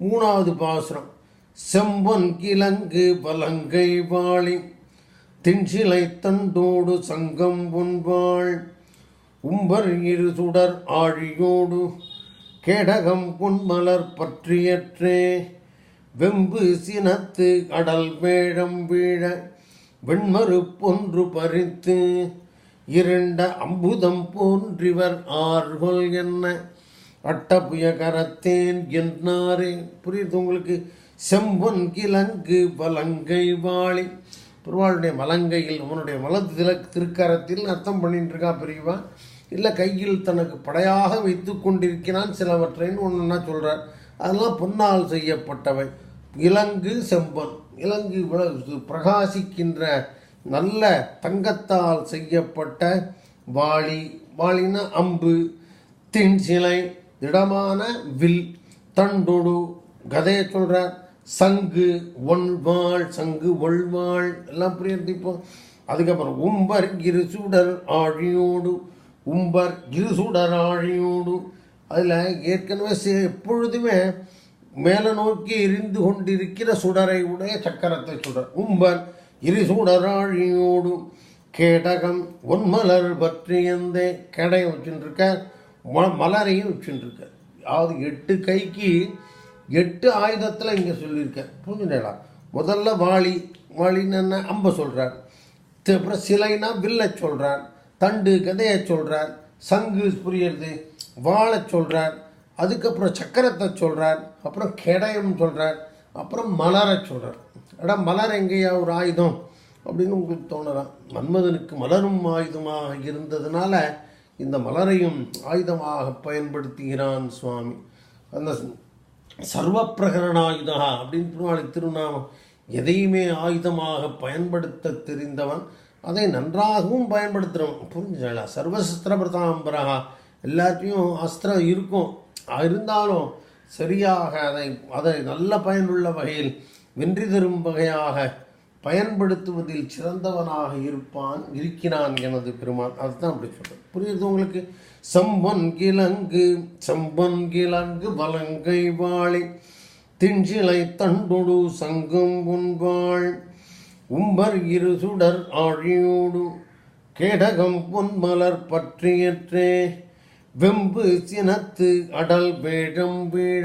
மூணாவது பாசுரம். செம்பொன் கிழங்கு பலங்கை வாழி தின்சிலை தண்டோடு சங்கம் பொன்பாள் உம்பர் இரு சுடர் ஆழியோடு கேடகம் பொன்மலர் பற்றியற்றே. வெம்பு சினத்து கடல் வேழம் வீழ வெண்மறு பொன்று பறித்து இருண்ட அம்புதம் போன்றிவர் ஆர்கொல் என்ன? அட்டபுய கரத்தேன் என்னாரே? புரியுது உங்களுக்கு? செம்பொன் கிழங்கு வலங்கை வாளி பெருவாளுடைய மலங்கையில் அவனுடைய வலது தில திருக்கரத்தில் அர்த்தம் பண்ணிட்டு இருக்கா பெரியவா? இல்லை கையில் தனக்கு படையாக வைத்து கொண்டிருக்கிறான் சிலவற்றைன்னு ஒன்றுன்னா சொல்கிறார் அதெல்லாம் பொன்னால் செய்யப்பட்டவை. இலங்கு செம்பன். இலங்கு பிரகாசிக்கின்ற நல்ல தங்கத்தால் செய்யப்பட்ட வாளி. வாளினா அம்பு தின் சிலை திடமான வில் தண்டொடு. கதையை சொல்கிறார் சங்கு ஒன்வாள் சங்கு ஒள்வாள். எல்லாம் புரியுது இப்போ. அதுக்கப்புறம் உம்பர் இரு சுடர் ஆழியோடு உம்பர் இரு சுடர் ஆழியோடு. அதில் ஏற்கனவே சி- எப்பொழுதுமே மேலே நோக்கி எரிந்து கொண்டிருக்கிற சுடரை உடைய சக்கரத்தை சொல்கிறார் உம்பர் இரு சுடராழியோடு கேடகம் ஒன்மலர் பற்றியந்தே. கேடயம் வச்சுருக்கார் ம மலரையும் வச்சுருக்க. அதாவது எட்டு கைக்கு எட்டு ஆயுதத்தில் இங்கே சொல்லியிருக்கார் புரிஞ்சுடா முதல்ல வாளி வாளின்னு என்ன? அம்பை சொல்கிறார் அப்புறம் சிலைனா வில்லை சொல்கிறார் தண்டு கதையை சொல்கிறார் சங்கு புரியுறது வாழை சொல்கிறார் அதுக்கப்புறம் சக்கரத்தை சொல்கிறார் அப்புறம் கெடயம் சொல்கிறார் அப்புறம் மலரை சொல்கிறார் அடா மலர் எங்கேயா? ஒரு ஆயுதம். அப்படின்னு உங்களுக்கு தோணலாம் மன்மதனுக்கு மலரும் ஆயுதமாக இருந்ததுனால இந்த மலரையும் ஆயுதமாக பயன்படுத்துகிறான் சுவாமி. அந்த சர்வப்பிரகரணாயுதா அப்படின்னு திருநாளை திருநாமம் எதையுமே ஆயுதமாக பயன்படுத்த தெரிந்தவன் அதை நன்றாகவும் பயன்படுத்துகிறோம் புரிஞ்சுங்களா சர்வசஸ்திர பிரதாம்பரகா எல்லாத்தையும் அஸ்திரம் இருக்கும். இருந்தாலும் சரியாக அதை அதை நல்ல பயனுள்ள வகையில் வென்றி தரும் வகையாக பயன்படுத்துவதில் சிறந்தவனாக இருப்பான் இருக்கிறான் எனது பெருமான். அதுதான் அப்படி சொல்கிறேன் புரியுது உங்களுக்கு? சம்பொன் கிழங்கு சம்பன் கிழங்கு வலங்கை வாழி திஞ்சிலை தண்டொடு சங்கம் உண்பாள் உம்பர் இரு சுடர் ஆழியோடு கேடகம் பொன்மலர் பற்றியற்றே வெம்பு சினத்து அடல் வேடம் வீழ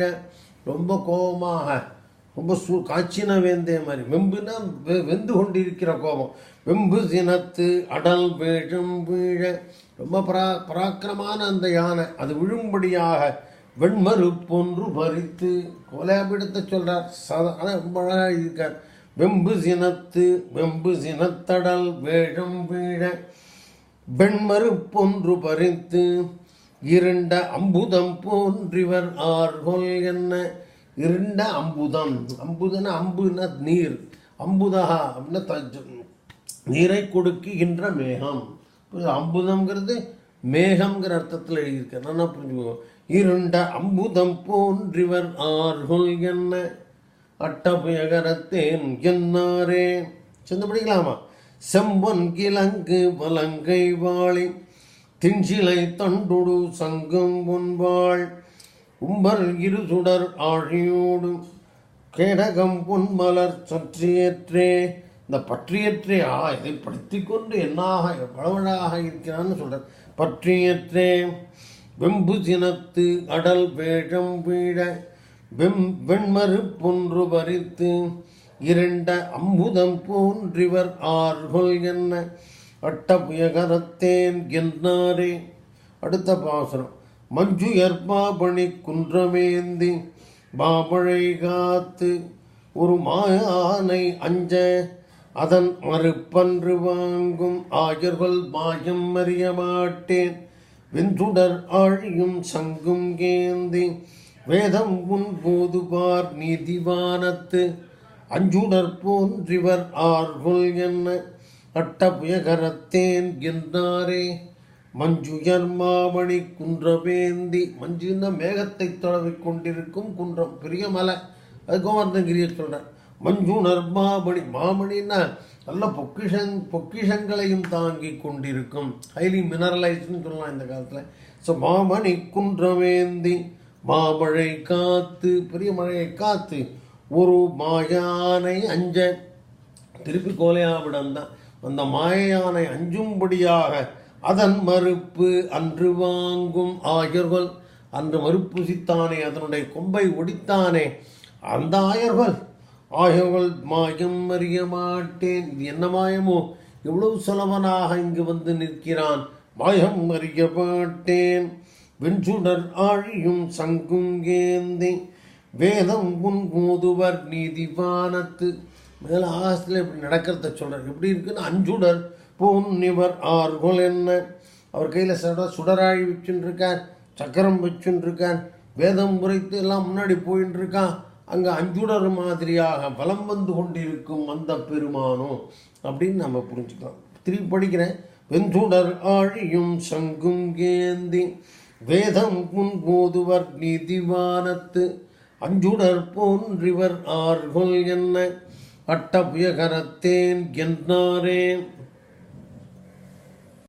ரொம்ப கோபமாக ரொம்ப சூ காய்ச்சின வேந்தே மாதிரி. வெம்புனா வெ- வெந்து கொண்டிருக்கிற கோபம். வெம்பு சினத்து அடல் வேடம் வீழ. ரொம்ப பரா பராக்கிரமான அந்த யானை. அது விழும்படியாக வெண்மறு போன்று பறித்து கொலையாபிடத்தை சொல்கிறார் சத ஆனால் ரொம்ப அழகாக இருக்கார். வெம்பு சினத்து வெம்பு சினத்தடல் வேடம் வீழ. வெண்மறு போன்று பறித்து இருண்ட அம்புதம் போன்றிவர் ஆர்கொல் என்ன? இருண்ட அம்புதம். அம்புதன அம்புனா நீர். அம்புதா அப்படின்னா த- நீரை கொடுக்குகின்ற மேகம். அம்புதம்ங்கிறது மேகம்ங்கிற அர்த்தத்தில் எழுதியிருக்க நல்லா புரிஞ்சுக்கோ? இருண்ட அம்புதம் போன்றிவர் ஆர்கொல் என்ன? அட்டபயகரத்தேன் என்னாரே? சொந்த படிக்கலாமா? செம்பொன் கிழங்கு வலங்கை வாழி திஞ்சிலை தண்டுடு சங்கம் பொன்வாள். உம்பர் இரு சுடர் ஆழியோடு கேடகம் பொன்மலர் சற்றியற்றே. இந்த பற்றியற்றே ஆ இதை படுத்தி கொண்டு என்னாக எவ்வளவழாக இருக்கிறான்னு சொல்றார் பற்றியற்றே வெம்பு சினத்து அடல் வேஷம் வீழ வெம் வெண்மறு பொன்று பறித்து இரண்ட அம்புதம் போன்றிவர் ஆர்கொள் என்ன? அட்டபுயகரத்தேன் என்னாரே. அடுத்த பாசுரம். மஞ்சுயர் பாபணி குன்றமேந்தி பாபழை காத்து ஒரு மாயானை அஞ்ச அதன் மறுப்பன்று வாங்கும் ஆயர்கள் மாயம் அறிய மாட்டேன். வெந்துடர் ஆழியும் சங்கும் கேந்தி வேதம் உன் போதுபார் நீதிவானத்து அஞ்சுடர் போன்றிவர் ஆர்கொல் என்ன அட்டபுயகரத்தேன் என்றாரே மஞ்சுயர் மாமணி குன்றவேந்தி மஞ்சுன்னா மேகத்தை தொலைவிக் கொண்டிருக்கும் குன்றம் பெரிய மலை அது கோவர்தங்கிரியை சொல்கிறார் மஞ்சுணர் மாமணி மாமணின்னா நல்ல பொக்கிஷங் பொக்கிஷங்களையும் தாங்கி கொண்டிருக்கும். ஹைலி மினரலைஸ்னு சொல்லலாம் இந்த காலத்தில். ஸோ மாமணி குன்றவேந்தி மாமழை காத்து பெரிய மழையை காத்து ஒரு மாயானை அஞ்ச. திருப்பி கோலையாவிடம் தான். அந்த மாயானை அஞ்சும்படியாக அதன் மறுப்பு அன்று வாங்கும் ஆயர்கள். அன்று மறுப்புசித்தானே அதனுடைய கொம்பை ஒடித்தானே. அந்த ஆயர்கள் ஆயர்கள் மாயம் அறிய மாட்டேன். இது என்ன மாயமோ? எவ்வளவு செலவனாக இங்கு வந்து நிற்கிறான். மாயம் அறிய மாட்டேன். வெஞ்சுடர் ஆழியும் சங்கும் ஏந்தி. வேதம் உன் மூதுவர் நீதிவானத்து. மேல ஆகாசத்தில் இப்படி நடக்கிறத சொல்கிறார் எப்படி இருக்குன்னு? அஞ்சுடர் பூன்னிவர் ஆர்கொல் என்ன? அவர் கையில் சுட சுடராழி வச்சுன்னு சக்கரம் வச்சுன்னு வேதம் உரைத்து எல்லாம் முன்னாடி போயின்னு இருக்கான் அங்கே அஞ்சுடர் மாதிரியாக பலம் வந்து கொண்டிருக்கும் அந்த பெருமானோ அப்படின்னு நம்ம புரிஞ்சுக்கலாம். திருப்பி படிக்கிறேன். வெஞ்சுடர் ஆழியும் சங்கும் கேந்தி வேதம் புன்போதுவர் நிதிவானத்து நீதிவானத்து அஞ்சுடர் போன்றிவர் ஆர்கொல் என்ன? அட்டபுயகரத்தேன் என்றாரே